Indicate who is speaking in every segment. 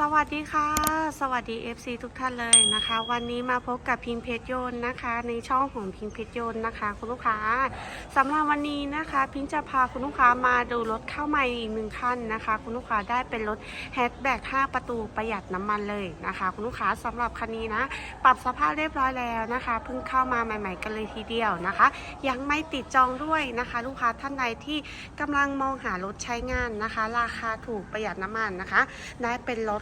Speaker 1: สวัสดีค่ะ สวัสดี FC ทุกท่านเลยนะคะ วันนี้มาพบกับพิงเพชรยนนะคะ ในช่องของพิงเพชรยนนะคะ คุณลูกค้าสำหรับวันนี้นะคะ พิงจะพาคุณลูกค้ามาดูรถเข้าใหม่อีกหนึ่งคันนะคะ คุณลูกค้าได้เป็นรถแฮชแบ็ก5ประตูประหยัดน้ำมันเลยนะคะ คุณลูกค้าสำหรับคันนี้นะ ปรับสภาพเรียบร้อยแล้วนะคะเพิ่งเข้ามาใหม่ ๆ กันเลยทีเดียวนะคะ ยังไม่ติดจองด้วยนะคะ ลูกค้าท่านใดที่กำลังมองหารถใช้งานนะคะ ราคาถูกประหยัดน้ำมันนะคะ ได้เป็นรถ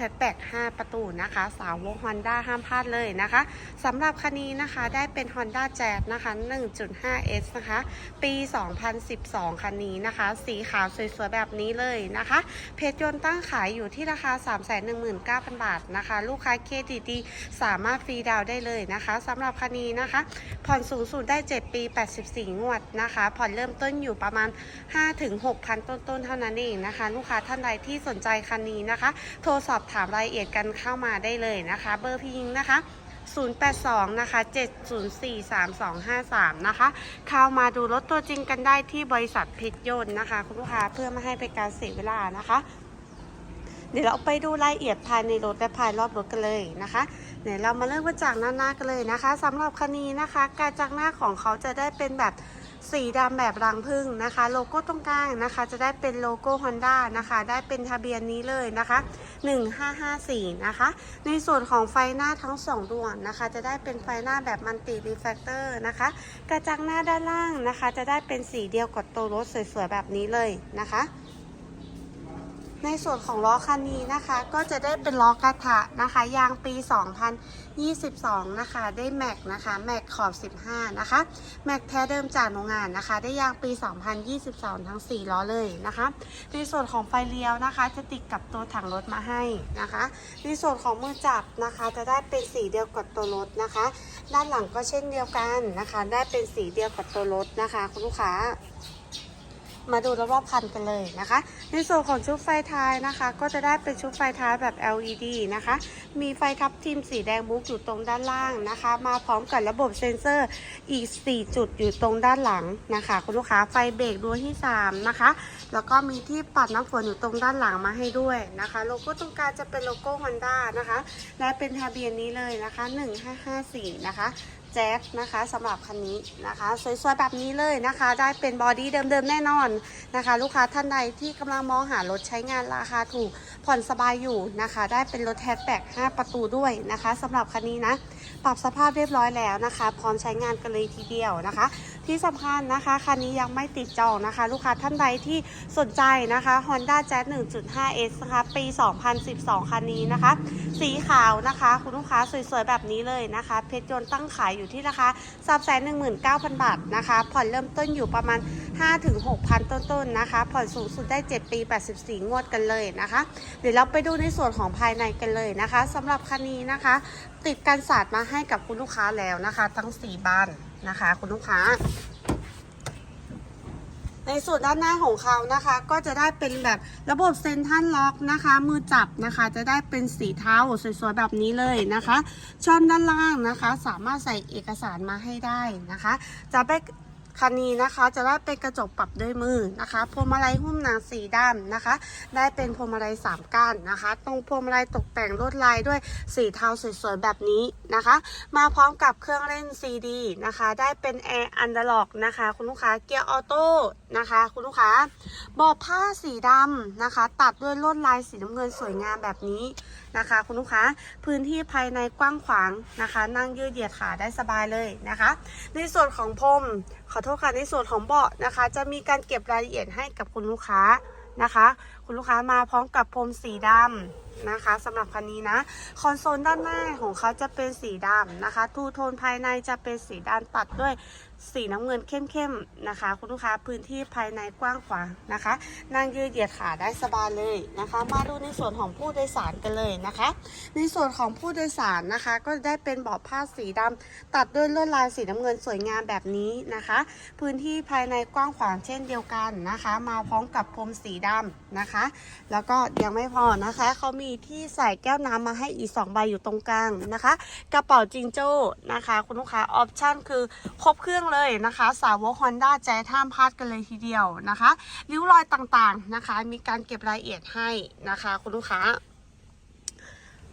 Speaker 1: แพทแบก5ประตูนะคะ สาวกฮอนด้าห้ามพลาดเลยนะคะสำหรับคันนี้นะคะได้เป็น Honda Jazz นะคะ 1.5S นะคะ ปี 2012 คันนี้นะคะ สีขาวสวยๆ แบบนี้เลยนะคะ เพจยนต์ตั้งขายอยู่ที่ราคา 319,000 บาทนะคะ ลูกค้าเครดิตดีสามารถฟรีดาวได้เลยนะคะสำหรับคันนี้นะคะ ผ่อนสูงสุดได้ 7 ปี 84 งวดนะคะ ผ่อนเริ่มต้นอยู่ประมาณ 5-6,000 ต้นๆ เท่านั้นเองนะคะ ลูกค้าท่านใดที่สนใจคันนี้นะคะ โทรสอบถามรายละเอียดกันเข้ามาได้เลยนะคะ เบอร์พี่ยิงนะคะ 082 นะคะ 704 3253 นะคะ เข้ามาดูรถตัวจริงกันได้ที่บริษัทพชรยนต์นะคะ คุณลูกค้าเพื่อไม่ให้เป็นการเสียเวลานะคะเดี๋ยวเราไปดูรายละเอียดภายในรถและภายรอบรถกันเลยนะคะ เดี๋ยวเรามาเริ่มกันจากหน้าหน้ากันเลยนะคะสำหรับคันนี้นะคะ การจากหน้าของเขาจะได้เป็นแบบ สีดำแบบรังผึ่งนะคะ โลโก้ตรงกลางนะคะ จะได้เป็นโลโก้ Honda นะคะ ได้เป็นทะเบียนนี้เลยนะคะ 1554 นะคะ ในส่วนของไฟหน้าทั้ง 2 ดวงนะคะ จะได้เป็นไฟหน้าแบบมันติรีแฟกเตอร์นะคะ กระจังหน้าด้านล่างนะคะ จะได้เป็นสีเดียวกับตัวรถสวยๆแบบนี้เลยนะคะ ในส่วนของล้อคันนี้นะคะ ก็จะได้เป็นล้อกระทะนะคะ ยางปี 2022 นะคะ ได้แม็กนะคะแม็กขอบ 15 นะคะ แม็กแท้เดิมจากโรงงานนะคะ ได้ยางปี 2022 ทั้ง 4 ล้อเลยนะคะ ในส่วนของไฟเลี้ยวนะคะ จะติดกับตัวถังรถมาให้นะคะ ในส่วนของมือจับนะคะ จะได้เป็นสีเดียวกับตัวรถนะคะ ด้านหลังก็เช่นเดียวกันนะคะ ได้เป็นสีเดียวกับตัวรถนะคะ คุณลูกค้า มาดูรอบๆคันกันเลยนะคะ ในส่วนของชุดไฟท้ายนะคะ ก็จะได้เป็นชุดไฟท้ายแบบ LED นะคะ มีไฟทับทิมสีแดงมุกอยู่ตรงด้านล่างนะคะ มาพร้อมกับระบบเซ็นเซอร์อีก 4 จุดอยู่ตรงด้านหลังนะคะ คุณลูกค้าไฟเบรกดวงที่ 3 นะคะ แล้วก็มีที่ปัดน้ำฝนอยู่ตรงด้านหลังมาให้ด้วยนะคะ โลโก้ตรงกลางจะเป็นโลโก้ Honda นะคะ และเป็นทะเบียนนี้เลยนะคะ 1554 นะคะ แจ๊สนะคะสำหรับคันนี้นะคะ สวยๆแบบนี้เลยนะคะ ได้เป็นบอดี้เดิมๆแน่นอนนะคะ ลูกค้าท่านใดที่กำลังมองหารถใช้งานราคาถูกผ่อนสบายอยู่นะคะ ได้เป็นรถแฮชแบ็ก5ประตูด้วยนะคะสำหรับคันนี้นะ ปรับสภาพเรียบร้อยแล้วนะคะ พร้อมใช้งานกันเลยทีเดียวนะคะ ที่สำคัญนะคะ คันนี้ยังไม่ติดจองนะคะ ลูกค้าท่านใดที่สนใจนะคะ Honda Jazz 1.5S นะคะปี 2012 คันนี้นะคะ สีขาวนะคะ คุณลูกค้าสวยๆ แบบนี้เลยนะคะ เพชรยนต์ตั้งขายอยู่ที่ราคา319,000 บาทนะคะ ผ่อนเริ่มต้นอยู่ประมาณ 5-6,000 ต้นๆนะคะ ผ่อนสูงสุดได้ 7 ปี 84 งวดกันเลยนะคะ เดี๋ยวเราไปดูในส่วนของภายในกันเลยนะคะสำหรับคันนี้นะคะ ติดกันศาสตร์มาให้กับคุณลูกค้าแล้วนะคะ ทั้ง 4บาน นะคะ คุณลูกค้า ในส่วนด้านหน้าของเขานะคะ ก็จะได้เป็นแบบระบบเซนทันล็อกนะคะ มือจับนะคะ จะได้เป็นสีเทาสวยๆแบบนี้เลยนะคะช่องด้านล่างนะคะ สามารถใส่เอกสารมาให้ได้นะคะ จะไป คันนี้นะคะจะได้เป็นกระจกปรับด้วยมือนะคะพวงมาลัยหุ้มหนังสีดำนะคะ ได้เป็นพวงมาลัยสามก้านนะคะ ตรงพวงมาลัยตกแต่งลวดลายด้วยสีเทาสวยๆแบบนี้นะคะ มาพร้อมกับเครื่องเล่นซีดีนะคะ ได้เป็นแอร์อันดอร์ล็อกนะคะ คุณลูกค้าเกียร์ออโต้นะคะ คุณลูกค้าบาะผ้าสีดำนะคะ ตัดด้วยลวดลายสีน้ำเงินสวยงามแบบนี้นะคะ คุณลูกค้าพื้นที่ภายในกว้างขวางนะคะ นั่งยืดเหยียดขาได้สบายเลยนะคะ ในส่วนของพรม ขอโทษค่ะในส่วนของเบาะนะคะ จะมีการเก็บรายละเอียดให้กับคุณลูกค้านะคะ คุณลูกค้ามาพร้อมกับพรมสีดำนะคะสำหรับคันนี้นะ คอนโซลด้านหน้าของเขาจะเป็นสีดำนะคะทูโทนภายในจะเป็นสีดำตัดด้วย สีน้ำเงินเข้มๆนะคะ คุณลูกค้าพื้นที่ภายในกว้างขวางนะคะ นั่งยืดเหยียดขาได้สบายเลยนะคะ มาดูในส่วนของผู้โดยสารกันเลยนะคะ ในส่วนของผู้โดยสารนะคะ ก็ได้เป็นเบาะผ้าสีดำตัดด้วยลวดลายสีน้ำเงินสวยงามแบบนี้นะคะ พื้นที่ภายในกว้างขวางเช่นเดียวกันนะคะ มาพร้อมกับพรมสีดำนะคะ แล้วก็ยังไม่พอนะคะเขามีที่ใส่แก้วน้ำมาให้อีก2ใบอยู่ตรงกลางนะคะ กระเป๋าจิงโจ้นะคะ คุณลูกค้าออปชั่นคือครบเครื่องเลยนะคะ สาวกฮอนด้าแจ๊ท่ามพลาดกันเลยทีเดียวนะคะริ้วรอยต่างๆนะคะ มีการเก็บรายละเอียดให้นะคะ คุณลูกค้า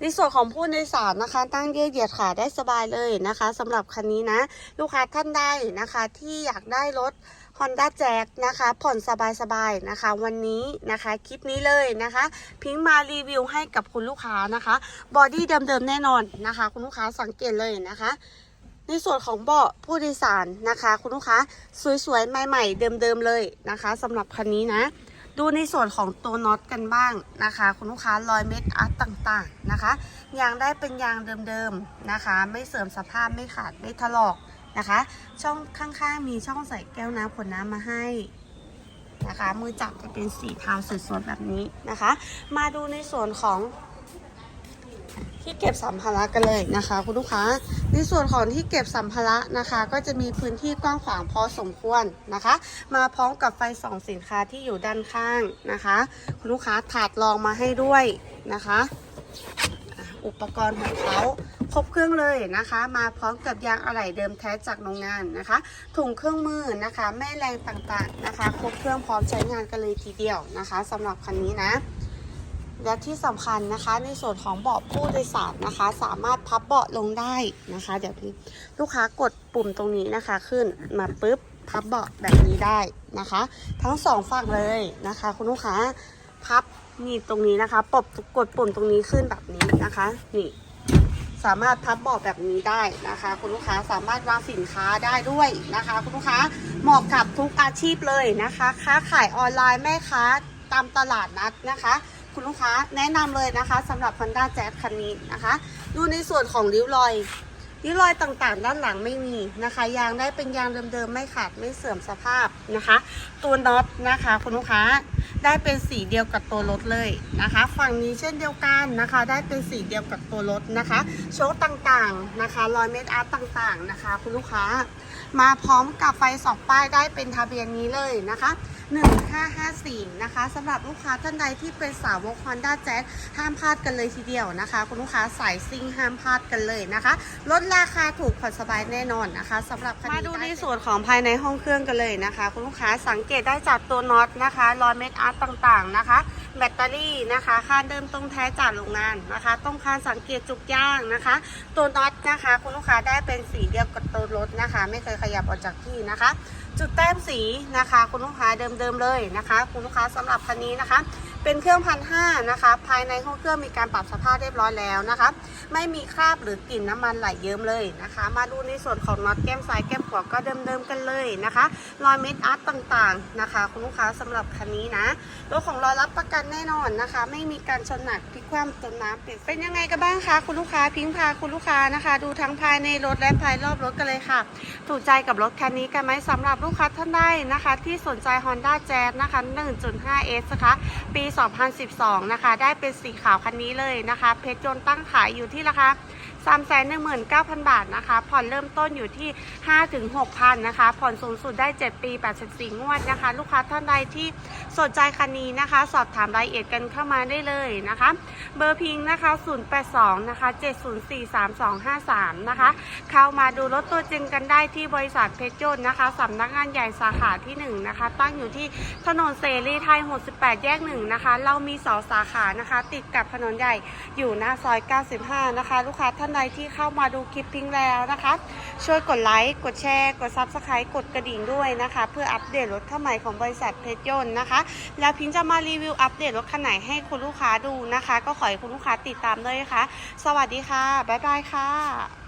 Speaker 1: ในส่วนของผู้โดยสารนะคะ ตั้งยืดเหยียดขาได้สบายเลยนะคะสำหรับคันนี้นะ ลูกค้าท่านใดนะคะ ที่อยากได้รถ Honda Jazz นะคะ ผ่อนสบายๆนะคะ วันนี้นะคะคลิปนี้เลยนะคะ พิงมารีวิวให้กับคุณลูกค้านะคะบอดี้เดิมๆแน่นอนนะคะ คุณลูกค้าสังเกตเลยนะคะ ในส่วนของเบาะผู้โดยสารนะคะ คุณลูกค้าสวยๆ ใหม่ๆ เดิมๆเลยนะคะสำหรับคันนี้นะ ดูในส่วนของตัวน็อตกันบ้างนะคะ คุณลูกค้ารอยเม็ดอาร์ตต่างๆนะคะยางได้เป็นยางเดิมๆนะคะ ไม่เสื่อมสภาพไม่ขาดไม่ถลอกนะคะ ช่องข้างๆมีช่องใส่แก้วน้ำขวดน้ำมาให้นะคะมือจับจะเป็นสีเทาสวยๆแบบนี้นะคะ มาดูในส่วนของ ที่เก็บสัมภาระกันเลยนะคะ คุณลูกค้า ในส่วนของที่เก็บสัมภาระนะคะ ก็จะมีพื้นที่กว้างขวางพอสมควรนะคะ มาพร้อมกับไฟส่องสินค้าที่อยู่ด้านข้างนะคะ คุณลูกค้าถาดรองมาให้ด้วยนะคะอุปกรณ์ของเขาครบเครื่องเลยนะคะ มาพร้อมกับยางอะไหล่เดิมแท้จากโรงงานนะคะถุงเครื่องมือนะคะ แม่แรงต่างๆนะคะ ครบเครื่องพร้อมใช้งานกันเลยทีเดียวนะคะสำหรับคันนี้นะ และที่สำคัญนะคะ ในส่วนของเบาะผู้โดยสารนะคะ สามารถพับเบาะลงได้นะคะ เดี๋ยวพี่ลูกค้ากดปุ่มตรงนี้นะคะ ขึ้นมาปุ๊บพับเบาะแบบนี้ได้นะคะ ทั้งสองฝั่งเลยนะคะ คุณลูกค้าพับนี่ตรงนี้นะคะปบกดปุ่มตรงนี้ขึ้นแบบนี้นะคะ นี่สามารถพับเบาะแบบนี้ได้นะคะ คุณลูกค้าสามารถวางสินค้าได้ด้วยนะคะ คุณลูกค้าเหมาะกับทุกอาชีพเลยนะคะ ค้าขายออนไลน์แม่ค้าตามตลาดนัดนะคะ คุณลูกค้าแนะนำเลยนะคะสำหรับ Honda Jazz คันนี้นะคะ ดูในส่วนของริ้วรอยริ้วรอยต่างๆ ด้านหลังไม่มีนะคะ ยางได้เป็นยางเดิมๆ ไม่ขาดไม่เสื่อมสภาพนะคะ ตัวน็อตนะคะ คุณลูกค้า ได้เป็นสีเดียวกับตัวรถเลยนะคะ ฝั่งนี้เช่นเดียวกันนะคะ ได้เป็นสีเดียวกับตัวรถนะคะ โชคต่างๆนะคะรอยเม็ดอาร์ตต่างๆนะคะ คุณลูกค้า มาพร้อมกับไฟสองป้ายได้เป็นทะเบียนนี้เลยนะคะ1554นะคะสำหรับลูกค้าท่านใดที่เป็นสาวก Honda Jazz ห้ามพลาดกันเลยทีเดียวนะคะ คุณลูกค้าสายซิ่งห้ามพลาดกันเลยนะคะลดราคาถูกผ่อนสบายแน่นอนนะคะสำหรับคันนี้มาดูในส่วนของภายในห้องเครื่องกันเลยนะคะ คุณลูกค้าสังเกตได้จากตัวน็อตนะคะรอยเม็ดอาร์ตต่างๆนะคะ แบตเตอรี่นะคะคานเดิมตรงแท้จากโรงงานนะคะต้องคานสังเกตจุกย่างนะคะ ตัวน็อตนะคะคุณลูกค้าได้เป็นสีเดียวกับตัวรถนะคะ ไม่เคยขยับออกจากที่นะคะ จุดแต้มสีนะคะ คุณลูกค้าเดิมๆเลยนะคะ คุณลูกค้าสำหรับคันนี้นะคะ เป็นเครื่องพันห้านะคะ ภายในห้องเครื่องมีการปรับสภาพเรียบร้อยแล้วนะคะ ไม่มีคราบหรือกลิ่นน้ำมันไหลเยิ้มเลยนะคะ มาดูในส่วนของน็อตแก้มซ้ายแก้มขวาก็เดิมๆกันเลยนะคะ รอยเม็ดอาร์ตต่างๆนะคะ คุณลูกค้าสำหรับคันนี้นะรถของเรารับประกันแน่นอนนะคะ ไม่มีการชนหนักพลิกคว่ำจมน้ำเปลี่ยนเป็นยังไงกันบ้างคะคุณลูกค้าพิงพาคุณลูกค้านะคะ ดูทั้งภายในรถและภายรอบรถกันเลยค่ะ ถูกใจกับรถคันนี้กันไหมสำหรับลูกค้าท่านใดนะคะ ที่สนใจ Honda Jazz นะคะ 1.5S นะคะปี2012 นะคะ ได้เป็นสีขาวคันนี้เลยนะคะ เพชรยนต์ตั้งขายอยู่ที่ราคา 319,000บาทนะคะ ผ่อนเริ่มต้นอยู่ที่5-6,000นนะคะ ผ่อนสูงสุดได้7ปี84งวดนะคะ ลูกค้าท่านใดที่สนใจคันนี้นะคะ สอบถามรายละเอียดกันเข้ามาได้เลยนะคะ เบอร์พิงนะคะ082นะคะ7043253นะคะ เข้ามาดูรถตัวจริงกันได้ที่บริษัทเพชรยนต์นะคะสำนักงานใหญ่สาขาที่1นะคะ ตั้งอยู่ที่ถนนเสรีไทย 68 แยก1นะคะ เรามีสองสาขานะคะ ติดกับถนนใหญ่อยู่หน้าซอย 95 นะคะ ลูกค้าท่านใดที่เข้ามาดูคลิปพิงแล้วนะคะ ช่วยกดไลค์กดแชร์ กดซับสไครต์กดกระดิ่งด้วยนะคะ เพื่ออัปเดตรถคันใหม่ของบริษัทเพชรยนต์นะคะ แล้วพิงจะมารีวิวอัปเดตรถคันไหนให้คุณลูกค้าดูนะคะ ก็ขอให้คุณลูกค้าติดตามด้วยนะคะสวัสดีค่ะบ๊ายบายค่ะ